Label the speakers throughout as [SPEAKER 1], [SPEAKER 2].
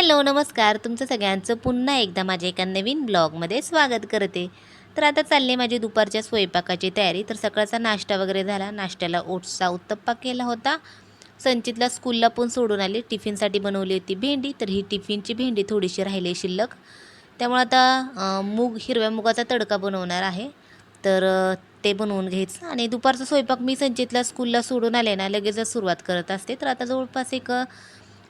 [SPEAKER 1] Hello नमस्कार. तुमचं सगळ्यांचं पुन्हा एकदा माझ्या एका नवीन ब्लॉगमध्ये स्वागत करते. तर आता चालली माझी दुपारच्या स्वयंपाकाची तयारी. तर सकाळचा नाश्ता वगैरे झाला. नाश्त्याला ओट्सचा उत्तप्पा केला होता. संचितला स्कूलला पण सोडून आली. टिफिनसाठी बनवली होती भेंडी. तर ही टिफिनची भेंडी थोडीशी राहिली शिल्लक. त्यामुळे आता मूग हिरव्या मुगाचा तडका बनवणार आहे. तर ते बनवून घ्यायचं. आणि दुपारचा स्वयंपाक मी संचितला स्कूलला सोडून आले ना लगेचच सुरुवात करत असते. तर आता जवळपास एक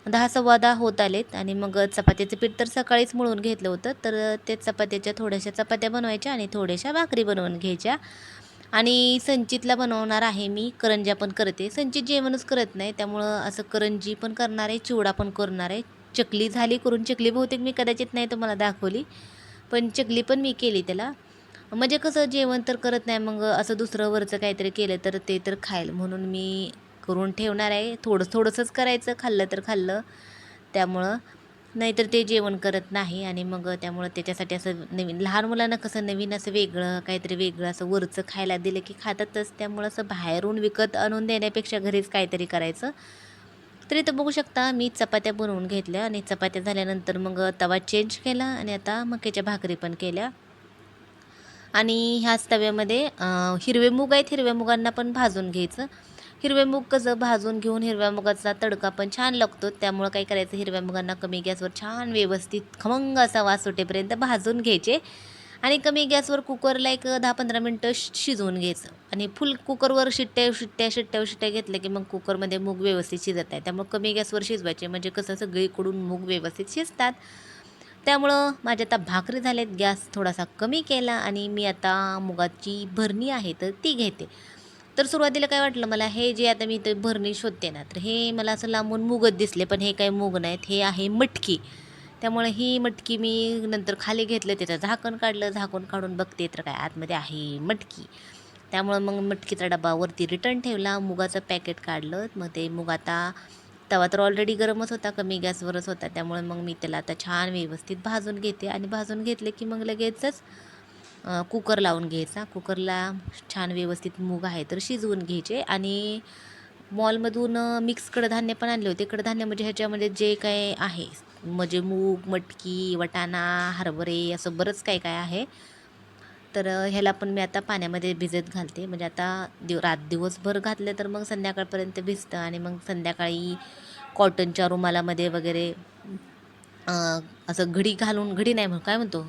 [SPEAKER 1] दहा सव्वा दहा होत आलेत आणि मग चपात्याचं पीठ तर सकाळीच मळून घेतलं होतं तर ते चपात्याच्या थोड्याशा चपात्या बनवायच्या आणि थोड्याशा भाकरी बनवून घ्यायच्या. आणि संचितला बनवणार आहे मी करंज्या पण करते. संचित जेवणच करत नाही त्यामुळं असं करंजी पण करणार आहे चिवडा पण करणार आहे. चकली झाली करून चकली बहुतेक मी कदाचित नाही तुम्हाला दाखवली पण चकली पण मी केली त्याला. म्हणजे कसं जेवण तर करत नाही मग असं दुसरं वरचं काहीतरी केलं तर ते तर खाईल म्हणून मी करून ठेवणार आहे. थोडं थोडंसंच करायचं. खाल्लं तर खाल्लं. त्यामुळं नाहीतर ते जेवण करत नाही आणि मग त्यामुळं त्याच्यासाठी असं नवीन लहान मुलांना कसं नवीन असं वेगळं काहीतरी वेगळं असं वरचं खायला दिलं की खातातच. त्यामुळं असं बाहेरून विकत आणून देण्यापेक्षा घरीच काहीतरी करायचं. तर इथं बघू शकता मी चपात्या बनवून घेतल्या आणि चपात्या झाल्यानंतर मग तवा चेंज केला आणि आता मक्याच्या भाकरी पण केल्या. आणि ह्याच तव्यामध्ये हिरवे मूग आहेत. हिरव्या मुगांना पण भाजून घ्यायचं. हिरवे मूग कसं भाजून घेऊन हिरव्या मुगाचा तडका पण छान लागतो. त्यामुळं काय करायचं? हिरव्या मुगांना कमी गॅसवर छान व्यवस्थित खमंग असा वास सुटेपर्यंत भाजून घ्यायचे. आणि कमी गॅसवर कुकरला एक दहा पंधरा मिनटं शि- शिजवून घ्यायचं. आणि फुल कुकरवर शिट्ट्या शिट्ट्या शिट्ट्या शिट्ट्या घेतल्या की मग कुकरमध्ये मूग व्यवस्थित शिजत आहे त्यामुळे कमी गॅसवर शिजवायचे. म्हणजे कसं सगळीकडून मूग व्यवस्थित शिजतात. त्यामुळं माझ्या आता भाकरी झाल्यात. गॅस थोडासा कमी केला आणि मी आता मुगाची भरणी आहे तर ती घेते. तर सुरुवातीला काय वाटलं मला हे जे आता मी ते भरणी शोधते ना तर हे मला असं लांबून मुगत दिसले पण हे काही मूग नाहीत हे आहे मटकी. त्यामुळे ही मटकी मी नंतर खाली घेतलं त्याचं झाकण काढलं झाकण काढून बघते तर काय आतमध्ये आहे मटकी. त्यामुळं मग मटकीचा डबा वरती रिटर्न ठेवला मुगाचं पॅकेट काढलं मग ते मुग आता तवा तर ऑलरेडी गरमच होता कमी गॅसवरच होता त्यामुळे मग मी त्याला आता छान व्यवस्थित भाजून घेते. आणि भाजून घेतले की मग लगेचच कुकर लावून घ्यायचा. कुकरला छान व्यवस्थित मूग आहे तर शिजवून घ्यायचे आणि मॉलमधून मिक्स कडधान्य पण आणले होते. कडधान्य म्हणजे ह्याच्यामध्ये जे काय आहे म्हणजे मूग मटकी वटाणा हरभरे असं बरंच काय काय आहे. तर ह्याला पण मी आता पाण्यामध्ये भिजत घालते. म्हणजे आता दिव रात दिवसभर घातले तर मग संध्याकाळपर्यंत भिजतं आणि मग संध्याकाळी कॉटनच्या रुमालामध्ये वगैरे असं घडी घालून घडी नाही म्हणून काय म्हणतो?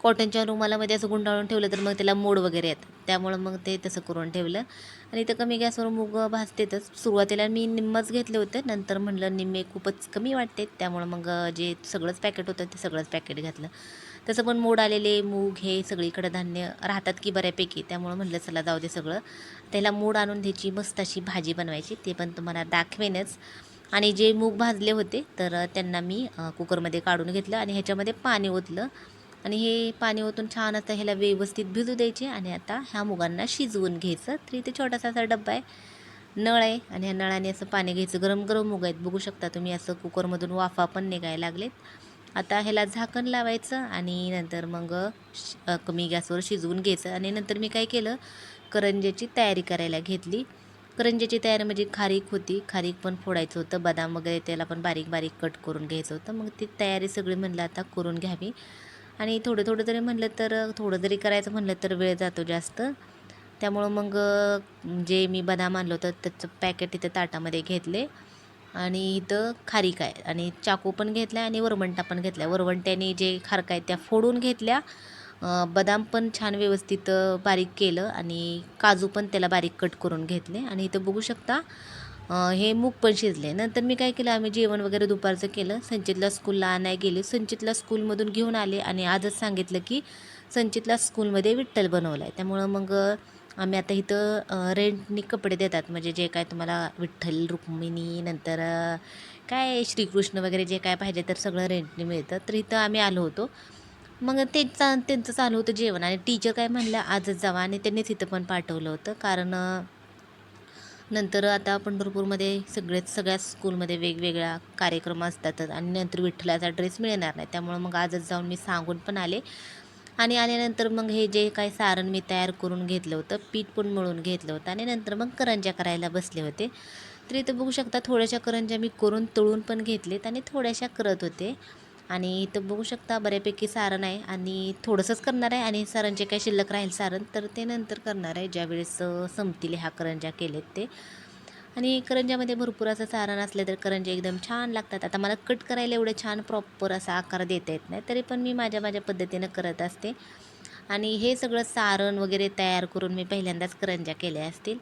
[SPEAKER 1] कॉटनच्या रुमालामध्ये असं गुंडाळून ठेवलं तर मग त्याला मोड वगैरे येतात. त्यामुळं मग ते तसं करून ठेवलं. आणि इथं कमी गॅसवर मूग भाजतेतच. सुरुवातीला मी निम्मच घेतले होते. नंतर म्हणलं निम्मे खूपच कमी वाटते. त्यामुळं मग जे सगळंच पॅकेट होतं ते सगळंच पॅकेट घातलं. तसं पण मोड आलेले मूग हे सगळीकडे धान्य राहतात की बऱ्यापैकी. त्यामुळं म्हटलं चला जाऊ दे सगळं. त्याला मूड आणून द्यायची मस्त अशी भाजी बनवायची. ते पण तुम्हाला दाखवेनच. आणि जे मूग भाजले होते तर त्यांना मी कुकरमध्ये काढून घेतलं. आणि ह्याच्यामध्ये पाणी ओतलं. आणि हे पाणी ओतून छान आता ह्याला व्यवस्थित भिजू द्यायचे आणि आता ह्या मुगांना शिजवून घ्यायचं. तर इथे छोटासा असा डब्बा आहे. नळ आहे आणि ह्या नळाने असं पाणी घ्यायचं. गरम गरम मुग आहेत. बघू शकता तुम्ही असं कुकरमधून वाफा पण निघायला लागलेत. आता ह्याला झाकण लावायचं आणि नंतर मग श- कमी गॅसवर शिजवून घ्यायचं. आणि नंतर मी काय केलं? करंज्याची तयारी करायला घेतली. करंज्याची तयारी म्हणजे खारीक होती. खारीक पण फोडायचं होतं. बदाम वगैरे त्याला पण बारीक बारीक कट करून घ्यायचं होतं. मग ती तयारी सगळी म्हणलं आता करून घ्यावी. आणि थोडं थोडं जरी म्हणलं तर थोडं जरी करायचं म्हणलं तर वेळ जातो जास्त. त्यामुळं मग जे मी बदाम आणलं होतं त्याचं पॅकेट इथं ताटामध्ये घेतले. आणि इथं खारीक आहे आणि चाकू पण घेतला आणि वरवंटा पण घेतल्या. वरवंट्याने जे खारका आहेत त्या फोडून घेतल्या. बदाम पण छान व्यवस्थित बारीक केलं आणि काजू पण त्याला बारीक कट करून घेतले. आणि इथं बघू शकता हे मूग पण शिजले नंतर मी काय केलं आम्ही जेवण वगैरे दुपारचं केलं. संचितला स्कूलला आणाय गेले. संचितला स्कूलमधून घेऊन आले आणि आजच सांगितलं की संचितला स्कूलमध्ये विठ्ठल बनवला आहे त्यामुळं मग आम्ही आता इथं रेंटनी कपडे देतात. म्हणजे जे काय तुम्हाला विठ्ठल रुक्मिणी नंतर काय श्रीकृष्ण वगैरे जे काय पाहिजे तर सगळं रेंटनी मिळतं. तर इथं आम्ही आलो होतो. मग त्यांचा त्यांचं चालू होतं जेवण. आणि टीचर काय म्हणलं आजच जावा. आणि त्यांनीच इथं पण पाठवलं होतं. कारण नंतर आता पंढरपूरमध्ये सगळेच सगळ्या स्कूलमध्ये वेगवेगळ्या कार्यक्रम असतातच आणि नंतर विठ्ठलाचा ड्रेस मिळणार नाही. त्यामुळं मग आजच जाऊन मी सांगून पण आले. आणि आल्यानंतर मग हे जे काही सारण मी तयार करून घेतलं होतं पीठ पण मळून घेतलं होतं आणि नंतर मग करंज्या करायला बसले होते. तर इथं बघू शकता थोड्याशा करंज्या मी करून तळून पण घेतलेत आणि थोड्याशा करत होते. आणि इथं बघू शकता बऱ्यापैकी सारण आहे आणि थोडंसंच करणार आहे आणि सारणचे काय शिल्लक राहील सारण तर ते नंतर करणार आहे. ज्यावेळेस संपतील ह्या करंज्या केलेत ते. आणि करंज्यामध्ये भरपूर असं सारण असलं तर करंज्या एकदम छान लागतात. आता मला कट करायला एवढं छान प्रॉपर असा आकार देता येत नाही तरी पण मी माझ्या माझ्या पद्धतीनं करत असते. आणि हे सगळं सारण वगैरे तयार करून मी पहिल्यांदाच करंज्या केल्या असतील.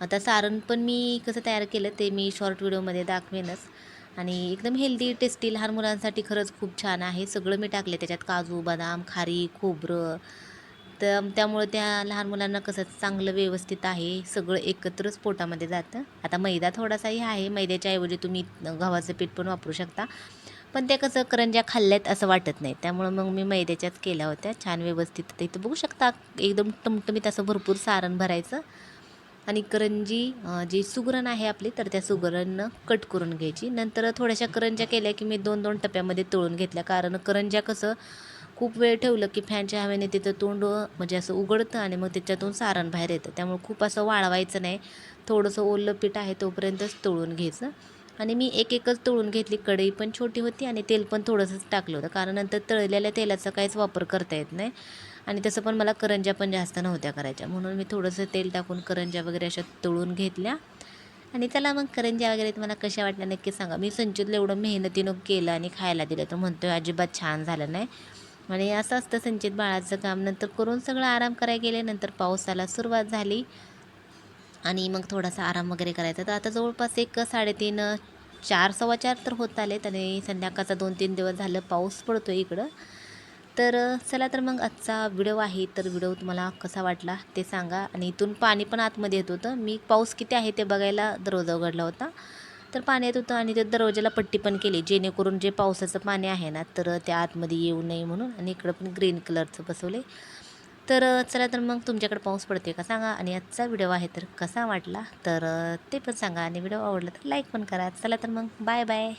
[SPEAKER 1] आता सारण पण मी कसं तयार केलं ते मी शॉर्ट व्हिडिओमध्ये दाखवेनच. आणि एकदम हेल्दी टेस्टी लहान मुलांसाठी खरंच खूप छान आहे. सगळं मी टाकले त्याच्यात काजू बदाम खारी खोबरं. तर त्यामुळं त्या लहान मुलांना कसं चांगलं व्यवस्थित आहे. सगळं एकत्रच पोटामध्ये जातं. आता मैदा थोडासाही आहे. मैद्याच्या ऐवजी तुम्ही गव्हाचं पीठ पण वापरू शकता. पण त्या कसं करंज्या खाल्ल्यात असं वाटत नाही. त्यामुळं मग मी मैद्याच्याच केल्या होत्या. छान व्यवस्थित. तर इथं बघू शकता एकदम टमटमीत असं भरपूर सारण भरायचं. आणि करंजी जी सुगरण आहे आपली तर त्या सुगरणनं कट करून घ्यायची. नंतर थोड्याशा करंज्या केल्या की मी दोन दोन टप्प्यामध्ये तळून घेतल्या. कारण करंज्या कसं खूप वेळ ठेवलं की फॅनच्या हवेने तिथं तोंड म्हणजे असं उघडतं आणि मग त्याच्यातून सारण बाहेर येतं. त्यामुळे खूप असं वाळवायचं नाही. थोडंसं ओलं पीठ आहे तोपर्यंतच तळून घ्यायचं. आणि मी एक एकच तळून घेतली. कढई पण छोटी होती आणि तेल पण थोडंसंच टाकलं होतं. कारण नंतर तळलेल्या तेलाचा काहीच वापर करता येत नाही. आणि तसं पण मला करंज्या पण जास्त नव्हत्या करायच्या. म्हणून मी थोडंसं तेल टाकून करंज्या वगैरे अशा तळून घेतल्या. आणि त्याला मग करंज्या वगैरे तुम्हाला कशा वाटल्या नक्की सांगा. मी संचितला एवढं मेहनतीनं केलं आणि खायला दिलं. तर म्हणतोय अजिबात छान झालं नाही. आणि असं असतं संचित बाळाचं काम. नंतर करून सगळं आराम करायला गेले. नंतर पावसाला सुरुवात झाली. आणि मग थोडासा आराम वगैरे करायचा. तर आता जवळपास एक साडेतीन चार सव्वा चार तर होत आलेत. आणि संध्याकाळचा दोन तीन दिवस झालं पाऊस पडतो इकडं. तर चला तर मग आजचा व्हिडिओ आहे तर व्हिडिओ तुम्हाला कसा वाटला ते सांगा. आणि इथून पाणी पण आतमध्ये येत होतं. मी पाऊस किती आहे ते बघायला दरवाजा उघडला होता. तर पाणी येत होतं आणि त्या दरवाजाला पट्टी पण केली जेणेकरून जे पावसाचं पाणी आहे ना तर त्या आतमध्ये येऊ नये म्हणून आणि इकडं पण ग्रीन कलरचं बसवले. तर चला तर मग तुमच्याकडे पाऊस पडते का सांगा. आणि आजचा व्हिडिओ आहे तर कसा वाटला तर ते पण सांगा. आणि व्हिडिओ आवडला तर लाईक पण करा. चला तर मग बाय बाय.